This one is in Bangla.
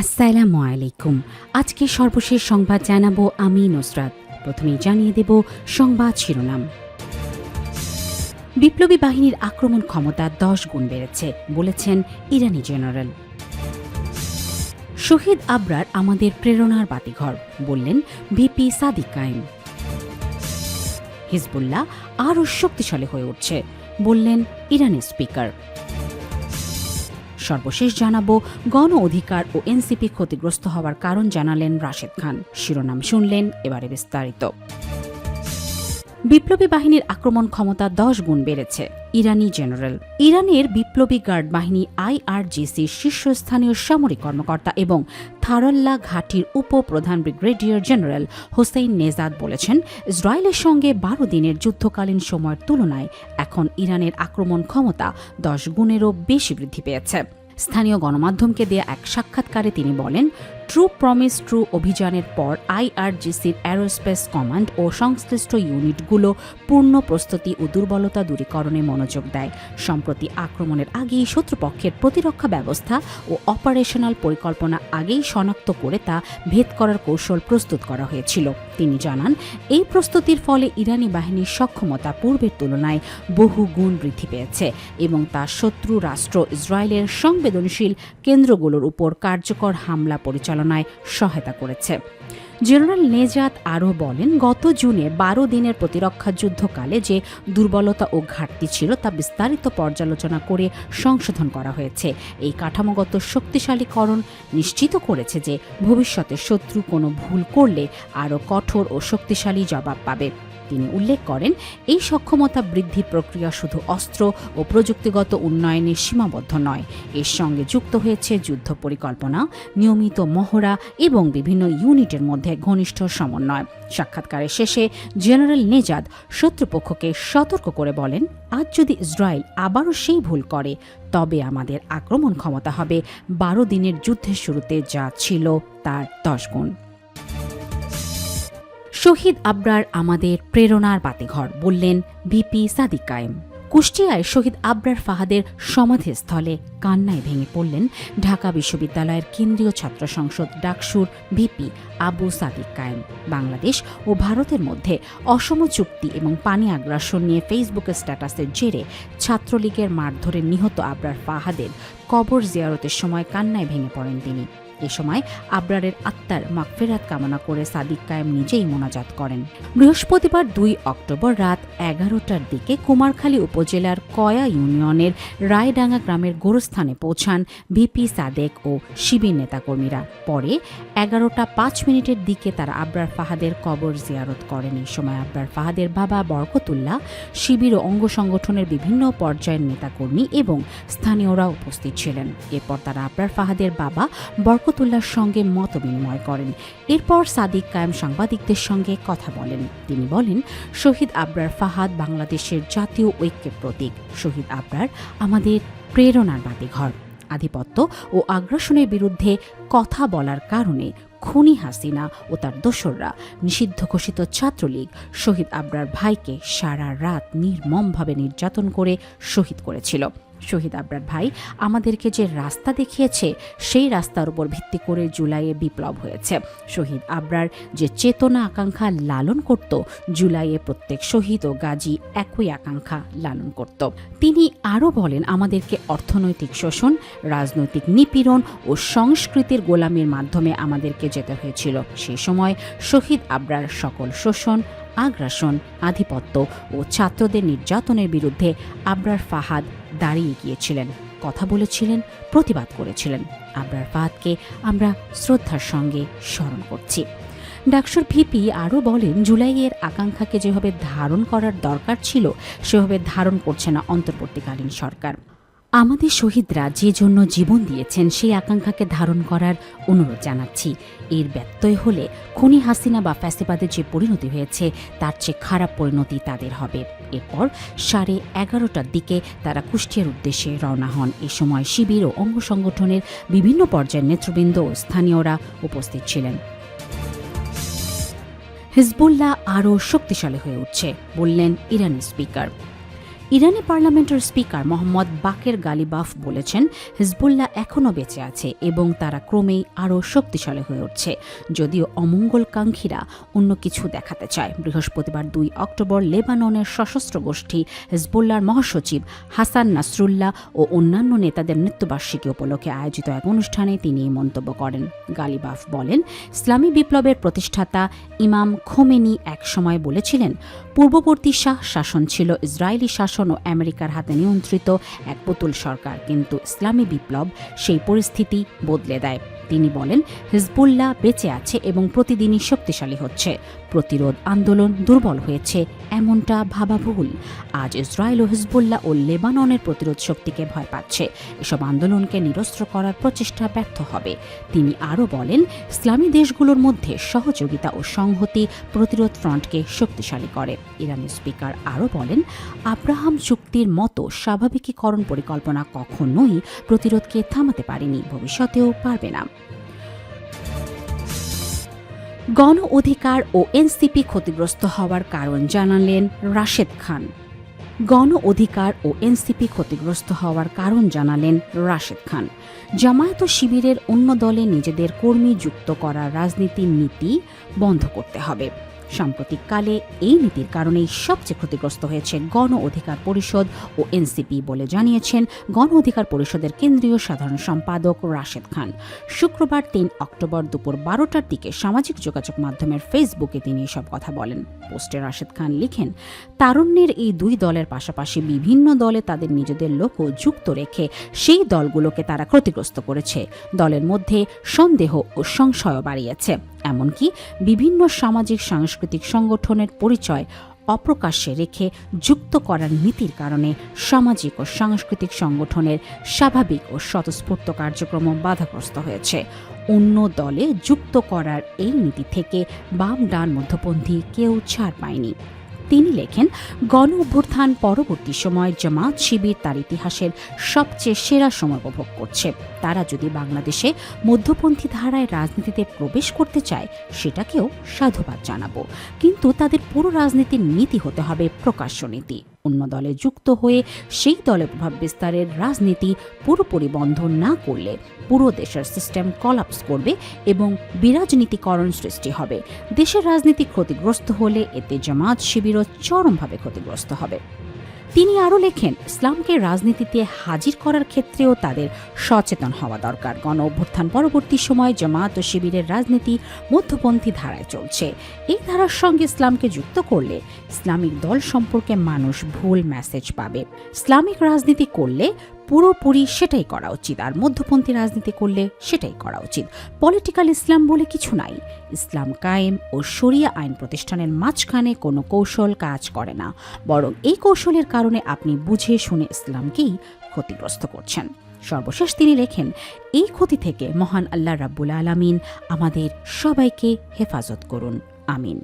আসসালামু আলাইকুম। আজকে সর্বশেষ সংবাদ জানাব আমি নুসরাত। প্রথমেই জানিয়ে দেব সংবাদ শিরোনাম। বিপ্লবী বাহিনীর আক্রমণ ক্ষমতা দশ গুণ বেড়েছে, বলেছেন ইরানি জেনারেল। শহীদ আবরার আমাদের প্রেরণার বাতিঘর, বললেন ভিপি সাদিক কায়েম। হিজবুল্লাহ আরও শক্তিশালী হয়ে উঠছে, বললেন ইরানের স্পিকার। সর্বশেষ জানাব, গণ অধিকার ও এনসিপি ক্ষতিগ্রস্ত হওয়ার কারণ জানালেন রাশেদ খান। শিরোনাম শুনলেন এবারে বিস্তারিত। বিপ্লবী বাহিনীর আক্রমণ ক্ষমতা দশ গুণ বেড়েছে। ইরানি জেনারেল। ইরানের বিপ্লবী গার্ড বাহিনী আইআরজিসির শীর্ষস্থানীয় সামরিক কর্মকর্তা এবং থারল্লা ঘাটির উপপ্রধান ব্রিগেডিয়ার জেনারেল হোসেইন নেজাদ বলেছেন, ইসরায়েলের সঙ্গে বারো দিনের যুদ্ধকালীন সময়ের তুলনায় এখন ইরানের আক্রমণ ক্ষমতা দশ গুণেরও বেশি বৃদ্ধি পেয়েছে। স্থানীয় গণমাধ্যমকে দেয়া এক সাক্ষাৎকারে তিনি বলেন ট্রু প্রমিস ট্রু অভিযানের পর আইআরজিসির অ্যারোস্পেস কমান্ড ও সংশ্লিষ্ট ইউনিটগুলো পূর্ণ প্রস্তুতি ও দুর্বলতা দূরীকরণে মনোযোগ দেয়। সম্প্রতি আক্রমণের আগেই শত্রুপক্ষের প্রতিরক্ষা ব্যবস্থা ও অপারেশনাল পরিকল্পনা আগেই শনাক্ত করে তা ভেদ করার কৌশল প্রস্তুত করা হয়েছিল। তিনি জানান, এই প্রস্তুতির ফলে ইরানি বাহিনীর সক্ষমতা পূর্বের তুলনায় বহু গুণ বৃদ্ধি পেয়েছে এবং তা শত্রু রাষ্ট্র ইসরায়েলের সংবেদনশীল কেন্দ্রগুলোর উপর কার্যকর হামলা পরিচালনায় সহায়তা করেছে। জেনারেল নেজাত আরও বলেন, গত জুনে বারো দিনের প্রতিরক্ষা যুদ্ধকালে যে দুর্বলতা ও ঘাটতি ছিল তা বিস্তারিত পর্যালোচনা করে সংশোধন করা হয়েছে। এই কাঠামোগত শক্তিশালীকরণ নিশ্চিত করেছে যে ভবিষ্যতে শত্রু কোনো ভুল করলে আরও কঠোর ও শক্তিশালী জবাব পাবে। তিনি উল্লেখ করেন, এই সক্ষমতা বৃদ্ধি প্রক্রিয়া শুধু অস্ত্র ও প্রযুক্তিগত উন্নয়নে সীমাবদ্ধ নয়, এর সঙ্গে যুক্ত হয়েছে যুদ্ধ পরিকল্পনা, নিয়মিত মহড়া এবং বিভিন্ন ইউনিটের মধ্যে ঘনিষ্ঠ সমন্বয়। সাক্ষাৎকারের শেষে জেনারেল নেজাদ শত্রুপক্ষকে সতর্ক করে বলেন, আজ যদি ইসরায়েল আবারও সেই ভুল করে, তবে আমাদের আক্রমণ ক্ষমতা হবে। বারো দিনের যুদ্ধের শুরুতে যা ছিল তার দশ গুণ। শহীদ আবরার আমাদের প্রেরণার বাতিঘর, বললেন ভিপি সাদিক কায়েম। কুষ্টিয়ায় শহীদ আবরার ফাহাদের সমাধিস্থলে কান্নায় ভেঙে পড়লেন ঢাকা বিশ্ববিদ্যালয়ের কেন্দ্রীয় ছাত্র সংসদ ডাকসুর ভিপি আবু সাদিক কায়েম। বাংলাদেশ ও ভারতের মধ্যে অসম চুক্তি এবং পানি আগ্রাসন নিয়ে ফেসবুকে স্ট্যাটাসের জেরে ছাত্রলীগের মারধরে নিহত আবরার ফাহাদের কবর জিয়ারতের সময় কান্নায় ভেঙে পড়েন তিনি। এ সময় আবরারের আত্মার মাগফেরাত কামনা করে সাদিক কায়েম নিজেই মোনাজাত করেন। বৃহস্পতিবার দুই অক্টোবর রাত এগারোটার দিকে কুমারখালী উপজেলার কয়া ইউনিয়নের রায়ডাঙ্গা গ্রামের গোরস্থানে পৌঁছান ভিপি সাদেক ও শিবির নেতাকর্মীরা। পরে এগারোটা পাঁচ মিনিটের দিকে তারা আবরার ফাহাদের কবর জিয়ারত করেন। এই সময় আবরার ফাহাদের বাবা বরকতুল্লাহ শিবির ও অঙ্গ সংগঠনের বিভিন্ন পর্যায়ের নেতাকর্মী এবং স্থানীয়রা উপস্থিত ছিলেন। এরপর তারা আবরার ফাহাদের বাবা বরকতুল্লাহর সঙ্গে মত বিনিময় করেন। এরপর সাদিক কায়েম সাংবাদিকদের সঙ্গে কথা বলেন। তিনি বলেন, শহীদ আবরার ফাহাদ বাংলাদেশের জাতীয় ঐক্যের প্রতীক। শহীদ আবরার আমাদের প্রেরণার বাতিঘর। আধিপত্য ও আগ্রাসনের বিরুদ্ধে কথা বলার কারণে খুনি হাসিনা ও তার দোসররা, নিষিদ্ধ ঘোষিত ছাত্রলীগ, শহীদ আবরার ভাইকে সারা রাত নির্মমভাবে নির্যাতন করে শহীদ করেছিল। শহীদ আবরার ভাই, আমাদেরকে যে রাস্তা দেখিয়েছে, সেই রাস্তার উপর ভিত্তি করে জুলাইয়ে বিপ্লব হয়েছে। শহীদ আবরার যে চেতনা আকাঙ্ক্ষা লালন করত, জুলাইয়ে প্রত্যেক শহীদ ও গাজী একই আকাঙ্ক্ষা লালন করত। তিনি আরও বলেন, আমাদেরকে অর্থনৈতিক শোষণ, রাজনৈতিক নিপীড়ন ও সংস্কৃতির গোলামির মাধ্যমে আমাদেরকে যেতে হয়েছিল। সে সময় শহীদ আবরার সকল শোষণ আগ্রাসন, আধিপত্য ও ছাত্রদের নির্যাতনের বিরুদ্ধে আবরার ফাহাদ দাঁড়িয়ে গিয়েছিলেন, কথা বলেছিলেন, প্রতিবাদ করেছিলেন। আবরার ফাহাদকে আমরা শ্রদ্ধার সঙ্গে স্মরণ করছি। ডাকসুর ভিপি আরও বলেন, জুলাইয়ের আকাঙ্ক্ষাকে যেভাবে ধারণ করার দরকার ছিল, সেভাবে ধারণ করছে না অন্তর্বর্তীকালীন সরকার। আমাদের শহীদরা যে জন্য জীবন দিয়েছেন সেই আকাঙ্ক্ষাকে ধারণ করার অনুরোধ জানাচ্ছি। এর ব্যত্যয় হলে খুনি হাসিনা বা ফ্যাসিবাদের যে পরিণতি হয়েছে, তার চেয়ে খারাপ পরিণতি তাদের হবে। এরপর সাড়ে এগারোটার দিকে তারা কুষ্টিয়ার উদ্দেশ্যে রওনা হন। এ সময় শিবির ও অঙ্গ সংগঠনের বিভিন্ন পর্যায়ের নেতৃবৃন্দ ও স্থানীয়রা উপস্থিত ছিলেন। হিজবুল্লাহ আরও শক্তিশালী হয়ে উঠছে, বললেন ইরানি স্পিকার। ইরানি পার্লামেন্টের স্পিকার মোহাম্মদ বাকের গালিবাফ বলেছেন, হিজবুল্লাহ এখনও বেঁচে আছে এবং তারা ক্রমেই আরও শক্তিশালী হয়ে উঠছে। যদিও অমঙ্গলকাঙ্ক্ষীরা অন্য কিছু দেখাতে চায়। বৃহস্পতিবার দুই অক্টোবর লেবাননের সশস্ত্র গোষ্ঠী হিজবুল্লাহর মহাসচিব হাসান নাসরুল্লাহ ও অন্যান্য নেতাদের মৃত্যুবার্ষিকী উপলক্ষে আয়োজিত এক অনুষ্ঠানে তিনি এই মন্তব্য করেন। গালিবাফ বলেন, ইসলামী বিপ্লবের প্রতিষ্ঠাতা ইমাম খোমেনি একসময় বলেছিলেন, পূর্ববর্তী শাহ শাসন ছিল ইসরায়েলি শাসন ও আমেরিকার হাতে নিয়ন্ত্রিত এক পুতুল সরকার। কিন্তু ইসলামী বিপ্লব সেই পরিস্থিতি বদলে দেয়। তিনি বলেন, হিজবুল্লাহ বেঁচে আছে এবং প্রতিদিনই শক্তিশালী হচ্ছে। প্রতিরোধ আন্দোলন দুর্বল হয়েছে, এমনটা ভাবা ভুল আজ ইসরায়েল ও হিজবুল্লাহ ও লেবাননের প্রতিরোধ শক্তিকে ভয় পাচ্ছে। এসব আন্দোলনকে নিরস্ত্র করার প্রচেষ্টা ব্যর্থ হবে। তিনি আরও বলেন, ইসলামী দেশগুলোর মধ্যে সহযোগিতা ও সংহতি প্রতিরোধ ফ্রন্টকে শক্তিশালী করে। ইরানি স্পিকার আরও বলেন, আব্রাহাম চুক্তির মতো স্বাভাবিকীকরণ পরিকল্পনা কখনোই প্রতিরোধকে থামাতে পারেনি, ভবিষ্যতেও পারবে না। গণ অধিকার ও এনসিপি ক্ষতিগ্রস্ত হওয়ার কারণ জানালেন রাশেদ খান। গণ অধিকার ও এনসিপি ক্ষতিগ্রস্ত হওয়ার কারণ জানালেন রাশেদ খান। জামায়াত শিবিরের অন্য দলে নিজেদের কর্মী যুক্ত করার রাজনীতির নীতি বন্ধ করতে হবে। সাম্প্রতিককালে এই নীতির কারণেই সবচেয়ে ক্ষতিগ্রস্ত হয়েছে গণ অধিকার পরিষদ ও এনসিপি বলে জানিয়েছেন গণ অধিকার পরিষদের কেন্দ্রীয় সাধারণ সম্পাদক রাশেদ খান। শুক্রবার তিন অক্টোবর দুপুর বারোটার দিকে সামাজিক যোগাযোগ মাধ্যমের ফেসবুকে তিনি এসব কথা বলেন। পোস্টে রাশেদ খান লিখেন, তারুণ্যের এই দুই দলের পাশাপাশি বিভিন্ন দলে তাদের নিজেদের লোকও যুক্ত রেখে সেই দলগুলোকে তারা ক্ষতিগ্রস্ত করেছে। দলের মধ্যে সন্দেহ ও সংশয় বাড়িয়েছে। এমনকি বিভিন্ন সামাজিক, সাংস্কৃতিক সংগঠনের পরিচয় অপ্রকাশ্যে রেখে যুক্ত করার নীতির কারণে সামাজিক ও সাংস্কৃতিক সংগঠনের স্বাভাবিক ও স্বতঃস্ফূর্ত কার্যক্রম বাধাগ্রস্ত হয়েছে। অন্য দলে যুক্ত করার এই নীতি থেকে বাম ডান মধ্যপন্থী কেউ ছাড় পায়নি। তিনি লেখেন, গণ অভ্যুত্থান পরবর্তী সময় জামাত শিবির তার ইতিহাসের সবচেয়ে সেরা সময় উপভোগ করছে। তারা যদি বাংলাদেশে মধ্যপন্থী ধারায় রাজনীতিতে প্রবেশ করতে চায়, সেটাকেও সাধুবাদ জানাব। কিন্তু তাদের পুরো রাজনীতির নীতি হতে হবে প্রকাশ্য নীতি। অন্য দলে যুক্ত হয়ে সেই দলে প্রভাব বিস্তারের রাজনীতি পুরোপুরি বন্ধ না করলে পুরো দেশের সিস্টেম কলাপস করবে এবং বিরাজনীতিকরণ সৃষ্টি হবে। দেশের রাজনীতি ক্ষতিগ্রস্ত হলে এতে জামাত শিবিরও চরমভাবে ক্ষতিগ্রস্ত হবে। তিনি আরও লেখেন, ইসলামকে রাজনীতিতে হাজির করার ক্ষেত্রেও তাদের সচেতন হওয়া দরকার। গণ অভ্যুত্থান পরবর্তী সময় জামাত ও শিবিরের রাজনীতি মধ্যপন্থী ধারায় চলছে। এই ধারার সঙ্গে ইসলামকে যুক্ত করলে ইসলামিক দল সম্পর্কে মানুষ ভুল মেসেজ পাবে। ইসলামিক রাজনীতি করলে পুরোপুরি সেটাই করা উচিত। আর মধ্যপন্থী রাজনীতি করলে সেটাই করা উচিত। পলিটিক্যাল ইসলাম বলে কিছু নাই। ইসলাম কায়েম ও শরিয়া আইন প্রতিষ্ঠানের মাঝখানে কোনো কৌশল কাজ করে না। বরং এই কৌশলের কারণে আপনি বুঝে শুনে ইসলামকেই ক্ষতিগ্রস্ত করছেন। সর্বশেষ তিনি লেখেন, এই ক্ষতি থেকে মহান আল্লাহ রাব্বুল আলামিন আমাদের সবাইকে হেফাজত করুন। আমিন।